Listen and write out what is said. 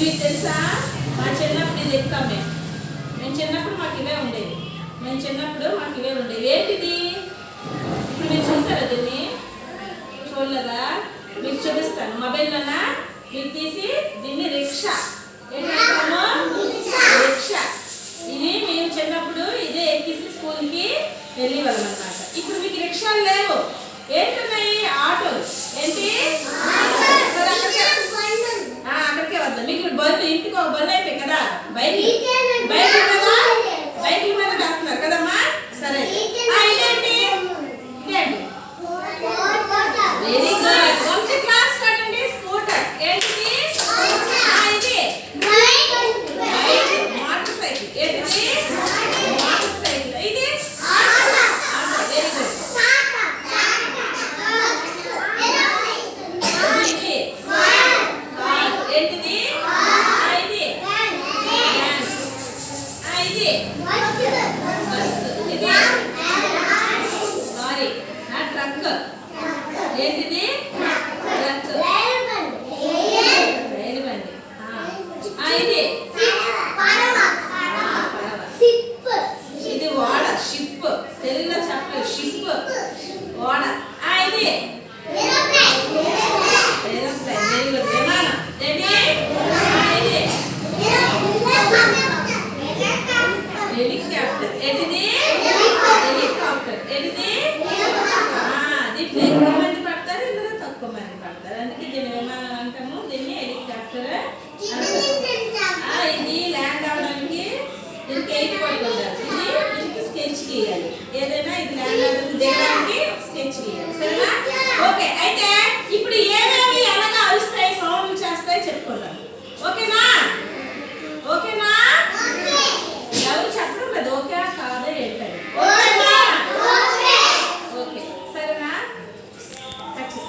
మీకు తెలుసా? మా చిన్నప్పుడు ఇది ఎక్కువ మేము మేము చిన్నప్పుడు మాకు ఇవే ఉండేవి. మేము చిన్నప్పుడు మాకు ఇవే ఉండేవి. ఏంటిది? ఇప్పుడు మీరు చూస్తారా దీన్ని? చూడలేదా? మీకు చూపిస్తాను. మొబైల్లోనా మీరు తీసి దీన్ని రిక్షా. ఏంటంటాము రిక్షా. ఇది మేము చిన్నప్పుడు ఇదే స్కూల్కి అనమాట ఇప్పుడు మీకు రిక్షాలు లేవు. ఏంటున్నాయి? ఆటోలు. ఏంటి? ఇంటికి ఒక బొల్ల అయిపోయి కదా? బయట బయట ట్రక్ ఏంటిది ట్రక్ రైలు బండి ఇది ఇది ఓడ షిప్ తెలుగులో చెప్పలేదు షిప్ ఓడ ఇది ఇది ల్యాండ్ అవడానికి దీనికి ఎయిట్ పాయింట్ ఇది దీనికి స్కెచ్ ఏదైనా ఇది ల్యాండ్ అవడానికి స్కెచ్ చేయాలి సరేనా? ఓకే అయితే ఇప్పుడు ఏదైనా